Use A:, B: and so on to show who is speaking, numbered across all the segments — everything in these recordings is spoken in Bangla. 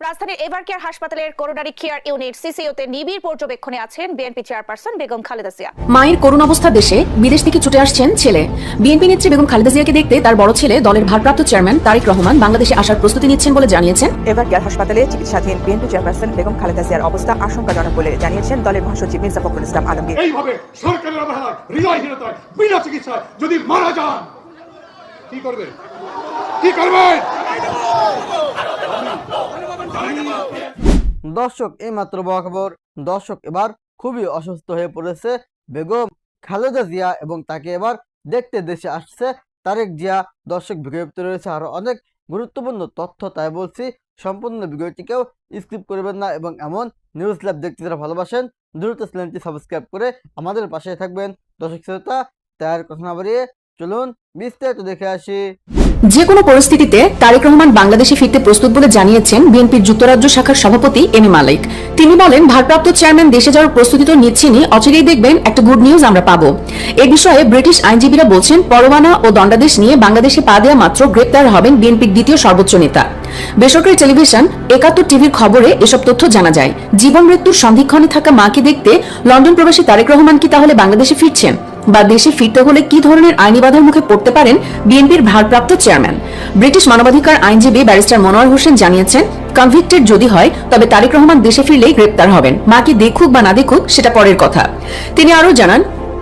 A: রাজধানীর এভার কেয়ার হাসপাতালের করোনারি কেয়ার ইউনিট সিসিওতে নিবিড় পর্যবেক্ষণে আছেন বিএনপি চেয়ারপারসন বেগম খালেদা জিয়া।
B: মায়ের করুণ অবস্থা দেশে বিদেশ থেকে ছুটে আসছেন ছেলে। বিএনপি নেত্রী বেগম খালেদা জিয়াকে দেখতে তার বড় ছেলে দলের ভারপ্রাপ্ত চেয়ারম্যান তারেক রহমান বাংলাদেশে আসার প্রস্তুতি নিচ্ছেন বলে জানিয়েছেন।
C: এবার কেয়ার হাসপাতালে চিকিৎসাধীন বিএনপি চেয়ারপারসন বেগম খালেদা জিয়ার অবস্থা আশঙ্কাজনক বলে জানিয়েছেন দলের মহাসচিব মির্জা ফখরুল ইসলাম আলমগীর।
D: এইভাবে সরকারের অবহেলায় হৃদয়হীনতায় বিনা চিকিৎসায় যদি মারা যান কি করবে? কি করবেন
E: দর্শক এই মাত্র বড় খবর দর্শক এবার খুবই অসুস্থ হয়ে পড়েছে বেগম খালেদা জিয়া এবং তাকে এবার দেখতে দেশে আসছে তারেক জিয়া। দর্শক ভিডিওতে রয়েছে আরও অনেক গুরুত্বপূর্ণ তথ্য, তাই বলছি সম্পূর্ণ ভিডিওটিকেও স্কিপ করবেন না এবং এমন নিউজ ল্যাব দেখতে যারা ভালোবাসেন, দ্রুত চ্যানেলটি সাবস্ক্রাইব করে আমাদের পাশে থাকবেন। দর্শক, শ্রোতা তাই আর কথা না বাড়িয়ে চলুন বিস্তারিত দেখে আসি।
B: যে কোনো পরিস্থিতিতে তারেক রহমান বাংলাদেশে ফিরতে প্রস্তুত বলে জানিয়েছেন বিএনপির যুক্তরাজ্য শাখার সভাপতি এম এ মালিক। তিনি বলেন, ভারপ্রাপ্ত চেয়ারম্যান দেশে যাওয়ার প্রস্তুতি তো নিচ্ছেনই অচিরেই দেখবেন একটা গুড নিউজ আমরা পাবো। এ বিষয়ে ব্রিটিশ আইনজীবীরা বলছেন, পরোয়ানা ও দণ্ডাদেশ নিয়ে বাংলাদেশে পা দেওয়া মাত্র গ্রেপ্তার হবেন বিএনপির দ্বিতীয় সর্বোচ্চ নেতা। বেসরকারি টেলিভিশন একাত্তর টিভির খবরে এসব তথ্য জানা যায়। জীবন মৃত্যুর সন্ধিক্ষণে থাকা মাকে দেখতে লন্ডন প্রবাসী তারেক রহমান কি তাহলে বাংলাদেশে ফিরছেন? বা দেশে ফিরতে হলে কি ধরনের আইনি বাধার মুখে পড়তে পারেন বিএনপির ভারপ্রাপ্ত চেয়ারম্যান? ব্রিটিশ মানবাধিকার আইনজীবী ব্যারিস্টার মনোয়ার হোসেন জানিয়েছেন, কনভিক্টেড যদি হয়, তবে তারেক রহমান দেশে ফিরলেই গ্রেপ্তার হবেন। মাকে দেখুক বা না দেখুক, সেটা পরের কথা। তিনি আরও জানান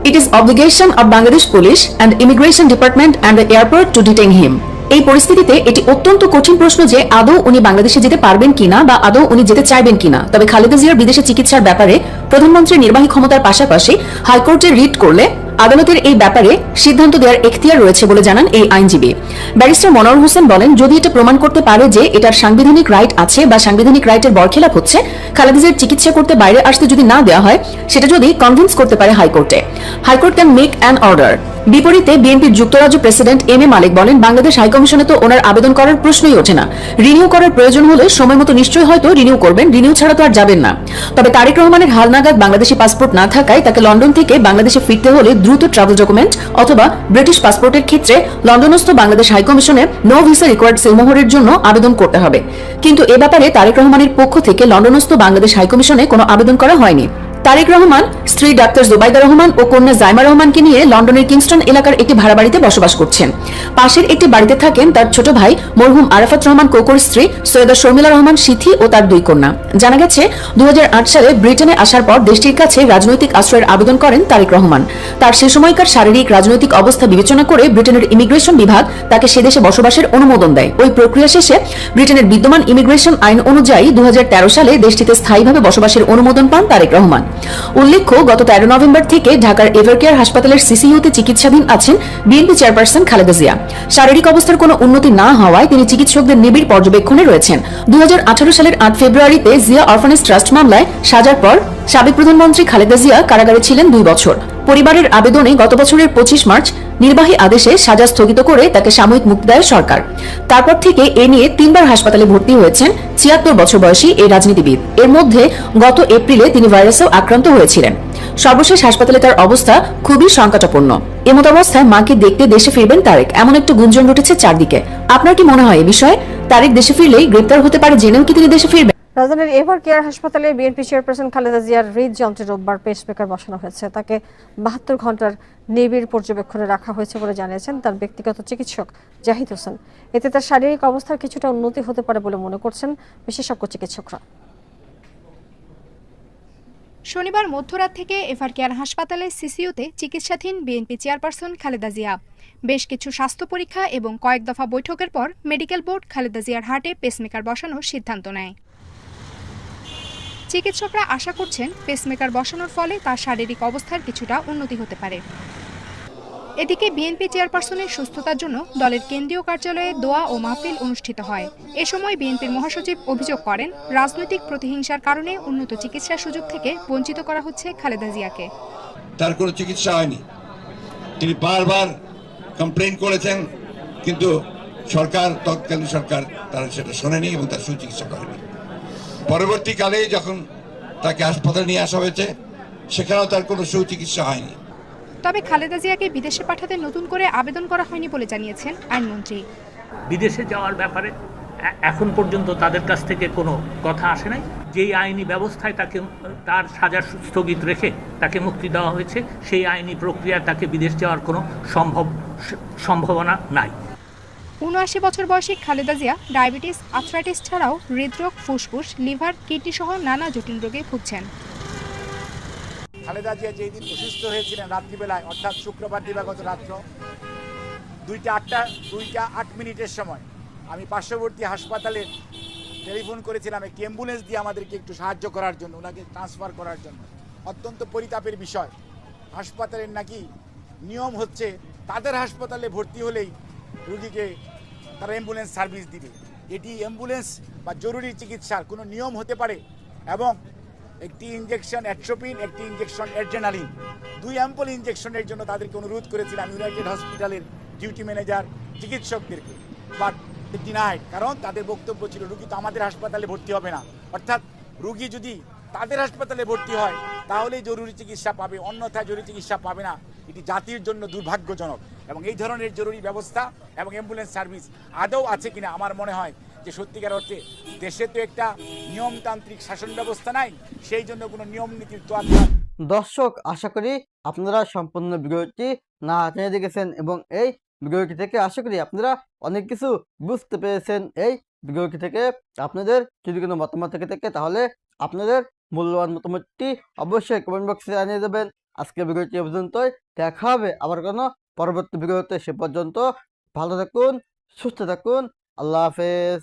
B: it is obligation of Bangladesh police and immigration department and the airport to detain him এই পরিস্থিতিতে এটি অত্যন্ত কঠিন প্রশ্ন যে আদৌ উনি বাংলাদেশে যেতে পারবেন কিনা বা আদৌ উনি যেতে চাইবেন কিনা। তবে খালেদা জিয়ার বিদেশে চিকিৎসার ব্যাপারে প্রধানমন্ত্রীর নির্বাহী ক্ষমতার পাশাপাশি হাইকোর্টে রিট করলে আদালতের এই ব্যাপারে সিদ্ধান্ত দেওয়ার এখতিয়ার রয়েছে বলে জানান এই আইনজীবী। ব্যারিস্টার মনোয়ার হোসেন বলেন, যদি এটা প্রমাণ করতে পারে যে এটার সাংবিধানিক রাইট আছে বা সাংবিধানিক রাইটের বরখেলাপ হচ্ছে, খালেদিজের চিকিৎসা করতে বাইরে আসতে যদি না দেওয়া হয়, সেটা যদি কনভিন্স করতে পারে হাইকোর্টে। High court can make an order বিপরীতে বিএনপির যুক্তরাজ্য প্রেসিডেন্ট এম এ মালিক বলেন, বাংলাদেশ হাইকমিশনে তো ওনার আবেদন করার প্রশ্নই ওঠে না। রিনিউ করার প্রয়োজন হলে সময় মতো নিশ্চয়ই হয়তো রিনিউ করবেন, রিনিউ ছাড়া তো আর যাবেন না। তবে তারেক রহমানের হালনাগাদ বাংলাদেশি পাসপোর্ট না থাকায় তাকে লন্ডন থেকে বাংলাদেশে ফিরতে হলে দ্রুত ট্রাভেল ডকুমেন্ট অথবা ব্রিটিশ পাসপোর্টের ক্ষেত্রে লন্ডনস্থ বাংলাদেশ হাইকমিশনে নো ভিসা রিকোয়ার্ড সিলমোহরের জন্য আবেদন করতে হবে। কিন্তু এ ব্যাপারে তারেক রহমানের পক্ষ থেকে লন্ডনস্থ বাংলাদেশ হাইকমিশনে কোনো আবেদন করা হয়নি। তারেক রহমান, স্ত্রী ডাক্তার জুবাইদা রহমান ও কন্যা জাইমা রহমানকে নিয়ে লন্ডনের কিংস্টন এলাকার একটি ভাড়া বাড়িতে বসবাস করছেন। পাশের একটি বাড়িতে থাকেন তার ছোট ভাই মরহুম আরাফাত রহমান কোকর স্ত্রী সৈয়দা শর্মিলা রহমান সিথি ও তার দুই কন্যা। জানা গেছে দু হাজার আট সালে ব্রিটেনে আসার পর দেশটির কাছে রাজনৈতিক আশ্রয়ের আবেদন করেন তারেক রহমান। তার সে সময়কার শারীরিক রাজনৈতিক অবস্থা বিবেচনা করে ব্রিটেনের ইমিগ্রেশন বিভাগ তাকে সে দেশে বসবাসের অনুমোদন দেয়। ওই প্রক্রিয়া শেষে ব্রিটেনের বিদ্যমান ইমিগ্রেশন আইন অনুযায়ী দু হাজার তেরো সালে দেশটিতে স্থায়ীভাবে বসবাসের অনুমোদন পান তারেক রহমান। উল্লেখ্য, গত তেরো নভেম্বর থেকে ঢাকার এভারকেয়ার হাসপাতালের সিসিইউতে চিকিৎসাধীন আছেন বিএনপি চেয়ারপারসন খালেদা জিয়া। শারীরিক অবস্থার কোনো উন্নতি না হওয়ায় তিনি চিকিৎসকদের নিবিড় পর্যবেক্ষণে রয়েছেন। দুই হাজার আঠারো সালের আট ফেব্রুয়ারিতে জিয়া অরফানেজ ট্রাস্ট মামলায় সাজার পর সাবেক প্রধানমন্ত্রী খালেদা জিয়া কারাগারে ছিলেন দুই বছর। পরিবারের আবেদনে গত বছরের পঁচিশ মার্চ নির্বাহী আদেশে সাজা স্থগিত করে তাকে সাময়িক মুক্তি দেয় সরকার। তারপর থেকে এ নিয়ে তিনবার হাসপাতালে ভর্তি হয়েছেন ছিয়াত্তর বছর বয়সী এই রাজনীতিবিদ। এর মধ্যে গত এপ্রিলে তিনি ভাইরাসেও আক্রান্ত হয়েছিলেন। সর্বশেষ হাসপাতালে তার অবস্থা খুবই সংকটাপন্ন। এমত অবস্থায় মাকে দেখতে দেশে ফিরবেন তারেক। এমন একটা গুঞ্জন উঠেছে চারদিকে। আপনার কি মনে হয় এ বিষয়ে? তারেক দেশে ফিরলেই গ্রেপ্তার হতে পারে জেনেও কি তিনি দেশে ফিরবেন?
F: রাজধানীর এভার কেয়ার হাসপাতালে বিএনপি চেয়ারপারসন খালেদা জিয়ার হৃদযন্ত্রে রোববার পেসমেকার বসানো হয়েছে। তাকে বাহাত্তর ঘণ্টার নিবিড় পর্যবেক্ষণে রাখা হয়েছে বলে জানিয়েছেন তার ব্যক্তিগত চিকিৎসক জাহিদ হোসেন। এতে তার শারীরিক অবস্থার কিছুটা উন্নতি হতে পারে বলে মনে করছেন বিশেষজ্ঞ চিকিৎসকরা।
G: শনিবার মধ্যরাত থেকে এফআর কেয়ার হাসপাতালে সিসিইউতে চিকিৎসাধীন বিএনপি চেয়ারপারসন খালেদা জিয়া। বেশ কিছু স্বাস্থ্য পরীক্ষা এবং কয়েক দফা বৈঠকের পর মেডিকেল বোর্ড খালেদা জিয়ার হার্টে পেসমেকার বসানোর সিদ্ধান্ত নেয়। চিকিৎসকরা আশা করছেন পেসমেকার বসানোর ফলে তার শারীরিক অবস্থার কিছুটা উন্নতি হতে পারে। এদিকে বিএনপি চেয়ারপারসনের সুস্থতার জন্য দলের কেন্দ্রীয় কার্যালয়ে দোয়া ও মাহফিল অনুষ্ঠিত হয়। এ সময় বিএনপির মহাসচিব অভিযোগ করেন, রাজনৈতিক প্রতিহিংসার কারণে উন্নত চিকিৎসার সুযোগ থেকে বঞ্চিত করা হচ্ছে খালেদা জিয়াকে।
H: তার কোনো চিকিৎসা হয়নি। তিনি বারবার কমপ্লেন করেছেন, কিন্তু সরকার, তৎকালীন সরকার তারা সেটা শোনেনি এবং তার সুচিকিৎসা করেনি। পরবর্তীকালে যখন তাকে হাসপাতালে নিয়ে আসা হয়েছে সেখানেও তার কোনো সুচিকিৎসা হয়নি।
G: তবে খালেদা জিয়াকে বিদেশে পাঠাতে নতুন করে আবেদন করা হয়নি বলে জানিয়েছেন আইনমন্ত্রী।
I: বিদেশে যাওয়ার ব্যাপারে এখন পর্যন্ত তাদের কাছ থেকে কোনো কথা আসে নাই। যেই আইনি ব্যবস্থায় তাকে তার সাজা স্থগিত রেখে তাকে মুক্তি দেওয়া হয়েছে সেই আইনি প্রক্রিয়ায় তাকে বিদেশ যাওয়ার কোনো সম্ভব সম্ভাবনা নাই।
G: উনআশি বছর বয়সী খালেদা জিয়া ডায়াবেটিস, আর্থ্রাইটিস ছাড়াও হৃদরোগ, ফুসফুস, লিভার, কিডনি সহ নানা জটিল রোগে ভুগছেন।
J: খালেদা জিয়া যেই দিন অসুস্থ হয়েছিলেন রাত্রিবেলায়, অর্থাৎ শুক্রবার দিবাগত রাত্র দুইটা আটটা, দুইটা আট মিনিটের সময়, আমি পার্শ্ববর্তী হাসপাতালে টেলিফোন করেছিলাম, একটি অ্যাম্বুলেন্স দিয়ে আমাদেরকে একটু সাহায্য করার জন্য, ওনাকে ট্রান্সফার করার জন্য। অত্যন্ত পরিতাপের বিষয়। হাসপাতালের নাকি নিয়ম হচ্ছে, তাদের হাসপাতালে ভর্তি হলেই রুগীকে তারা অ্যাম্বুলেন্স সার্ভিস দিবে। এটি অ্যাম্বুলেন্স বা জরুরি চিকিৎসার কোনো নিয়ম হতে পারে এবং একটি ইঞ্জেকশন অ্যাট্রোপিন একটি ইঞ্জেকশন অ্যাড্রেনালিন দুই অ্যাম্পল ইঞ্জেকশনের জন্য তাদেরকে অনুরোধ করেছিলাম ইউনাইটেড হসপিটালের ডিউটি ম্যানেজার চিকিৎসকদেরকে। বাট ডিনাইড কারণ তাদের বক্তব্য ছিল, রুগী তো আমাদের হাসপাতালে ভর্তি হবে না। অর্থাৎ রুগী যদি তাদের হাসপাতালে ভর্তি হয়, তাহলেই জরুরি চিকিৎসা পাবে, অন্যথায় জরুরি চিকিৎসা পাবে না। এটি জাতির জন্য দুর্ভাগ্যজনক। এবং এই ধরনের জরুরি ব্যবস্থা এবং অ্যাম্বুলেন্স সার্ভিস আদৌ আছে কিনা আমার মনে হয় যে সত্যিকার অর্থে দেশে তো একটা নিয়মতান্ত্রিক শাসন ব্যবস্থা নাই, সেই জন্য কোনো নিয়ম নীতির তো
E: দর্শক, আশা করি আপনারা সম্পূর্ণ ভিডিওটি না টেনে দেখেছেন এবং এই ভিডিওটি থেকে আশা করি আপনারা অনেক কিছু বুঝতে পেরেছেন। এই ভিডিওটি থেকে আপনাদের যদি কোনো মতামত থেকে থাকে তাহলে আপনাদের মূল্যবান মতামতটি অবশ্যই কমেন্ট বক্সে জানিয়ে দেবেন। আজকে ভিডিওটি পর্যন্তই। দেখা হবে আবার কোনো পরবর্তী ভিডিওতে সে পর্যন্ত ভালো থাকুন সুস্থ থাকুন আল্লাহ হাফেজ।